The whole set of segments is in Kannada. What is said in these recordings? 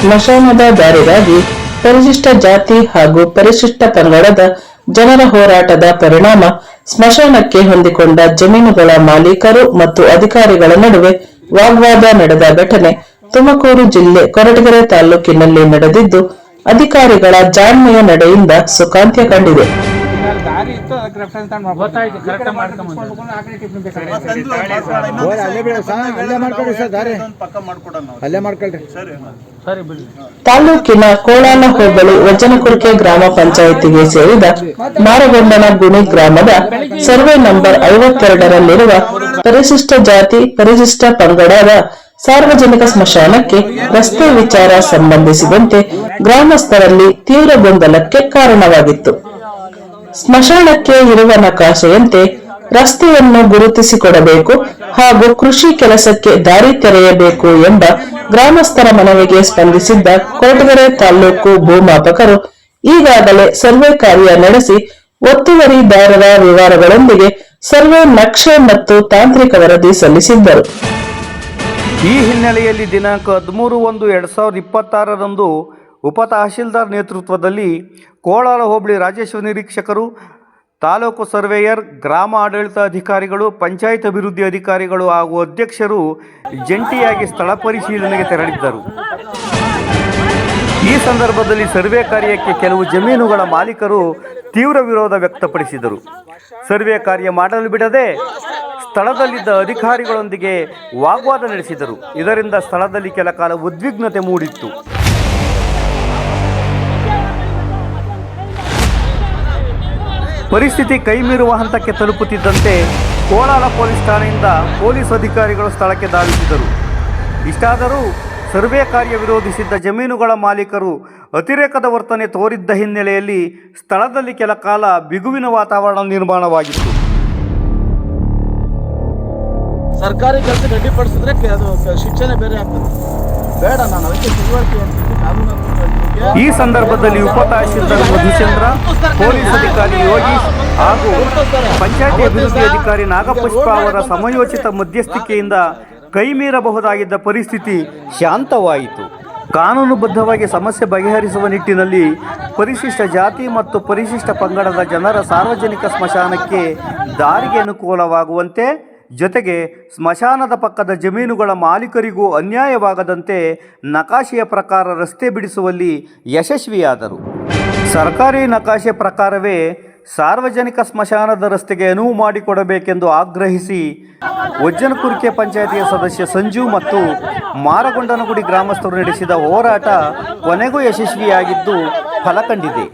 ಸ್ಮಶಾನದ ದಾರಿಗಾಗಿ ಪರಿಶಿಷ್ಟ ಜಾತಿ ಹಾಗೂ ಪರಿಶಿಷ್ಟ ಪಂಗಡದ ಜನರ ಹೋರಾಟದ ಪರಿಣಾಮ ಸ್ಮಶಾನಕ್ಕೆ ಹೊಂದಿಕೊಂಡ ಜಮೀನುಗಳ ಮಾಲೀಕರು ಮತ್ತು ಅಧಿಕಾರಿಗಳ ನಡುವೆ ವಾಗ್ವಾದ ನಡೆದ ಘಟನೆ ತುಮಕೂರು ಜಿಲ್ಲೆ ಕೊರಟಗೆರೆ ತಾಲೂಕಿನಲ್ಲಿ ನಡೆದಿದ್ದು, ಅಧಿಕಾರಿಗಳ ಜಾಣ್ಮೆಯ ನಡೆಯಿಂದ ಸುಖಾಂತ್ಯ ಕಂಡಿದೆ. ದಾರಿ ಇತ್ತು ಅದಕ್ಕೆ ರೆಫರೆನ್ಸ್ ತಗೊಂಡು ಗೊತ್ತಾಯ್ತು ಕರೆಕ್ಟ್ ಮಾಡ್ಕೊಂಬಂದು ಹೋಗ್ರಿ, ಅಲ್ಲೇ ಬಿಡಿ ಸರ್, ಅಲ್ಲೇ ಮಾಡ್ಕೊಳ್ರಿ ಸರ್ ದಾರಿ. ಪಕ್ಕ ಮಾಡ್ಕೊಡೋಣ ನಾವು ಅಲ್ಲೇ ಮಾಡ್ಕೊಳ್ರಿ. ಸರಿ ಬಿಡಿ ತಾಲೂಕಿನ ಕೋಳಾಲ ಹೋಬಳಿ ವಜ್ಜನಕುರ್ಕೆ ಗ್ರಾಮ ಪಂಚಾಯಿತಿಗೆ ಸೇರಿದ ಮಾರಗೊಂಡನ ಗುಣಿ ಗ್ರಾಮದ ಸರ್ವೆ ನಂಬರ್ ಐವತ್ತೆರಡರಲ್ಲಿರುವ ಪರಿಶಿಷ್ಟ ಜಾತಿ ಪರಿಶಿಷ್ಟ ಪಂಗಡದ ಸಾರ್ವಜನಿಕ ಸ್ಮಶಾನಕ್ಕೆ ರಸ್ತೆ ವಿಚಾರ ಸಂಬಂಧಿಸಿದಂತೆ ಗ್ರಾಮಸ್ಥರಲ್ಲಿ ತೀವ್ರ ಗೊಂದಲಕ್ಕೆ ಕಾರಣವಾಗಿತ್ತು. ಸ್ಮಶಾನಕ್ಕೆ ಇರುವ ನಕಾಶೆಯಂತೆ ರಸ್ತೆಯನ್ನು ಗುರುತಿಸಿಕೊಡಬೇಕು ಹಾಗೂ ಕೃಷಿ ಕೆಲಸಕ್ಕೆ ದಾರಿ ತೆರೆಯಬೇಕು ಎಂಬ ಗ್ರಾಮಸ್ಥರ ಮನವಿಗೆ ಸ್ಪಂದಿಸಿದ್ದ ಕೊರಟಗೆರೆ ತಾಲೂಕು ಭೂಮಾಪಕರು ಈಗಾಗಲೇ ಸರ್ವೆ ಕಾರ್ಯ ನಡೆಸಿ ಒತ್ತುವರಿದಾರರ ವಿವರಗಳೊಂದಿಗೆ ಸರ್ವೆ ನಕ್ಷೆ ಮತ್ತು ತಾಂತ್ರಿಕ ವರದಿ ಸಲ್ಲಿಸಿದ್ದರು. ಈ ಹಿನ್ನೆಲೆಯಲ್ಲಿ ದಿನಾಂಕ ಹದಿಮೂರು ಒಂದು ಎರಡ್ ಸಾವಿರದ ಇಪ್ಪತ್ತಾರರಂದು ಉಪ ತಹಶೀಲ್ದಾರ್ ನೇತೃತ್ವದಲ್ಲಿ ಕೋಲಾರ ಹೋಬಳಿ ರಾಜೇಶ್ವರ ನಿರೀಕ್ಷಕರು, ತಾಲೂಕು ಸರ್ವೇಯರ್, ಗ್ರಾಮ ಆಡಳಿತ ಅಧಿಕಾರಿಗಳು, ಪಂಚಾಯತ್ ಅಭಿವೃದ್ಧಿ ಅಧಿಕಾರಿಗಳು ಹಾಗೂ ಅಧ್ಯಕ್ಷರು ಜಂಟಿಯಾಗಿ ಸ್ಥಳ ಪರಿಶೀಲನೆಗೆ ತೆರಳಿದ್ದರು. ಈ ಸಂದರ್ಭದಲ್ಲಿ ಸರ್ವೆ ಕಾರ್ಯಕ್ಕೆ ಕೆಲವು ಜಮೀನುಗಳ ಮಾಲೀಕರು ತೀವ್ರ ವಿರೋಧ ವ್ಯಕ್ತಪಡಿಸಿದರು. ಸರ್ವೆ ಕಾರ್ಯ ಮಾಡಲು ಬಿಡದೆ ಸ್ಥಳದಲ್ಲಿದ್ದ ಅಧಿಕಾರಿಗಳೊಂದಿಗೆ ವಾಗ್ವಾದ ನಡೆಸಿದರು. ಇದರಿಂದ ಸ್ಥಳದಲ್ಲಿ ಕೆಲ ಕಾಲ ಉದ್ವಿಗ್ನತೆ ಮೂಡಿತ್ತು. ಪರಿಸ್ಥಿತಿ ಕೈಮೀರುವ ಹಂತಕ್ಕೆ ತಲುಪುತ್ತಿದ್ದಂತೆ ಕೋಲಾರ ಪೊಲೀಸ್ ಠಾಣೆಯಿಂದ ಪೊಲೀಸ್ ಅಧಿಕಾರಿಗಳು ಸ್ಥಳಕ್ಕೆ ಧಾವಿಸಿದರು. ಇಷ್ಟಾದರೂ ಸರ್ವೆ ಕಾರ್ಯ ವಿರೋಧಿಸಿದ್ದ ಜಮೀನುಗಳ ಮಾಲೀಕರು ಅತಿರೇಕದ ವರ್ತನೆ ತೋರಿದ್ದ ಹಿನ್ನೆಲೆಯಲ್ಲಿ ಸ್ಥಳದಲ್ಲಿ ಕೆಲ ಕಾಲ ಬಿಗುವಿನ ವಾತಾವರಣ ನಿರ್ಮಾಣವಾಗಿತ್ತು. ಸರ್ಕಾರಿ ಕೆಲಸ ಗಡ್ಡಿಪಡಿಸಿದ್ರೆ ಶಿಕ್ಷಣ ಬೇರೆ ಆಗ್ತದೆ. ಬೇಡ ನಾನು ಅದಕ್ಕೆ ತಿಳುವಳಿಕೆ ಈ ಸಂದರ್ಭದಲ್ಲಿ ಉಪ ತಹಶೀಲ್ದಾರ್ ಮಧುಚಂದ್ರ ಪೊಲೀಸ್ ಅಧಿಕಾರಿ ಯೋಗೀಶ್ ಹಾಗೂ ಪಂಚಾಯತಿ ಅಭಿವೃದ್ಧಿ ಅಧಿಕಾರಿ ನಾಗಪುಷ್ಪ ಅವರ ಸಮಯೋಚಿತ ಮಧ್ಯಸ್ಥಿಕೆಯಿಂದ ಕೈಮೀರಬಹುದಾಗಿದ್ದ ಪರಿಸ್ಥಿತಿ ಶಾಂತವಾಯಿತು. ಕಾನೂನುಬದ್ಧವಾಗಿ ಸಮಸ್ಯೆ ಬಗೆಹರಿಸುವ ನಿಟ್ಟಿನಲ್ಲಿ ಪರಿಶಿಷ್ಟ ಜಾತಿ ಮತ್ತು ಪರಿಶಿಷ್ಟ ಪಂಗಡದ ಜನರ ಸಾರ್ವಜನಿಕ ಸ್ಮಶಾನಕ್ಕೆ ದಾರಿಗೆ ಅನುಕೂಲವಾಗುವಂತೆ ಜೊತೆಗೆ ಸ್ಮಶಾನದ ಪಕ್ಕದ ಜಮೀನುಗಳ ಮಾಲೀಕರಿಗೂ ಅನ್ಯಾಯವಾಗದಂತೆ ನಕಾಶೆಯ ಪ್ರಕಾರ ರಸ್ತೆ ಬಿಡಿಸುವಲ್ಲಿ ಯಶಸ್ವಿಯಾದರು. ಸರ್ಕಾರಿ ನಕಾಶೆ ಪ್ರಕಾರವೇ ಸಾರ್ವಜನಿಕ ಸ್ಮಶಾನದ ರಸ್ತೆಗೆ ಅನುವು ಮಾಡಿಕೊಡಬೇಕೆಂದು ಆಗ್ರಹಿಸಿ ಒಜ್ಜನಕುರ್ಕೆ ಪಂಚಾಯಿತಿಯ ಸದಸ್ಯ ಸಂಜು ಮತ್ತು ಮಾರಗೊಂಡನಗುಡಿ ಗ್ರಾಮಸ್ಥರು ನಡೆಸಿದ ಹೋರಾಟ ಕೊನೆಗೂ ಯಶಸ್ವಿಯಾಗಿದ್ದು ಫಲ ಕಂಡಿದೆ.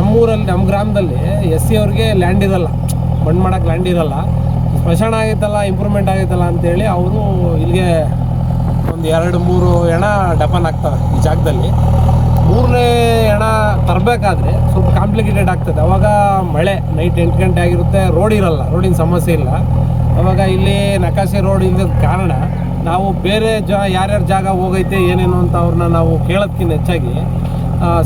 ನಮ್ಮೂರಲ್ಲಿ, ನಮ್ಮ ಗ್ರಾಮದಲ್ಲಿ ಎಸ್ ಸಿ ಅವ್ರಿಗೆ ಲ್ಯಾಂಡ್ ಇರಲ್ಲ. ಮಣ್ಣು ಮಾಡೋಕ್ಕೆ ಲ್ಯಾಂಡ್ ಇರಲ್ಲ. ಸ್ಮಶಾನ ಆಗೈತಲ್ಲ ಇಂಪ್ರೂವ್ಮೆಂಟ್ ಆಗೈತಲ್ಲ ಅಂತೇಳಿ ಅವರು ಇಲ್ಲಿಗೆ ಒಂದು ಎರಡು ಮೂರು ಹೆಣ ಡಪನ್ ಆಗ್ತವೆ ಈ ಜಾಗದಲ್ಲಿ. ಮೂರನೇ ಹೆಣ ತರಬೇಕಾದ್ರೆ ಸ್ವಲ್ಪ ಕಾಂಪ್ಲಿಕೇಟೆಡ್ ಆಗ್ತದೆ. ಅವಾಗ ಮಳೆ ನೈಟ್ ಎಂಟು ಗಂಟೆ ಆಗಿರುತ್ತೆ ರೋಡ್ ಇರಲ್ಲ ರೋಡಿನ ಸಮಸ್ಯೆ ಇಲ್ಲ. ಅವಾಗ ಇಲ್ಲಿ ನಕಾಶೆ ರೋಡ್ ಇಲ್ಲದ ಕಾರಣ ನಾವು ಬೇರೆ ಜ, ಯಾರ್ಯಾರ ಜಾಗ ಹೋಗೈತೆ, ಏನೇನು ಅಂತ ಅವ್ರನ್ನ ನಾವು ಕೇಳೋದ್ಕಿಂತ ಹೆಚ್ಚಾಗಿ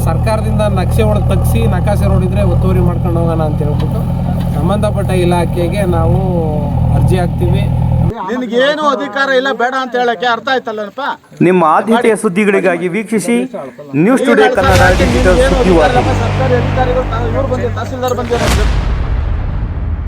ಸರ್ಕಾರದಿಂದ ನಕ್ಷೆ ಒಳಗೆ ತಗ್ಸಿ ನಕಾಶೆ ರೋಡ್ ಇದ್ದರೆ ಒತ್ತುವರಿ ಮಾಡ್ಕೊಂಡು ಹೋಗೋಣ ಅಂತ ಹೇಳ್ಬಿಟ್ಟು ಸಂಬಂಧಪಟ್ಟ ಇಲಾಖೆಗೆ ನಾವು ಅರ್ಜಿ ಹಾಕ್ತೀವಿ. ನಿನಗೇನು ಅಧಿಕಾರ ಇಲ್ಲ ಬೇಡ ಅಂತ ಹೇಳಕ್ಕೆ ಅರ್ಥ ಆಯ್ತಲ್ಲಪ್ಪ ನಿಮ್ಮ ಆದ್ಯತೆಯ ಸುದ್ದಿಗಳಿಗಾಗಿ ವೀಕ್ಷಿಸಿ ನ್ಯೂಸ್ ಟುಡೇ ಕನ್ನಡ ಡಿಜಿಟಲ್ ಸುದ್ದಿವಾಹಿನಿ ಸರ್ಕಾರಿ ಅಧಿಕಾರಿಗಳು ಇವ್ರು ತಹಸೀಲ್ದಾರ್ ಬಂದಿದ್ದಾರೆ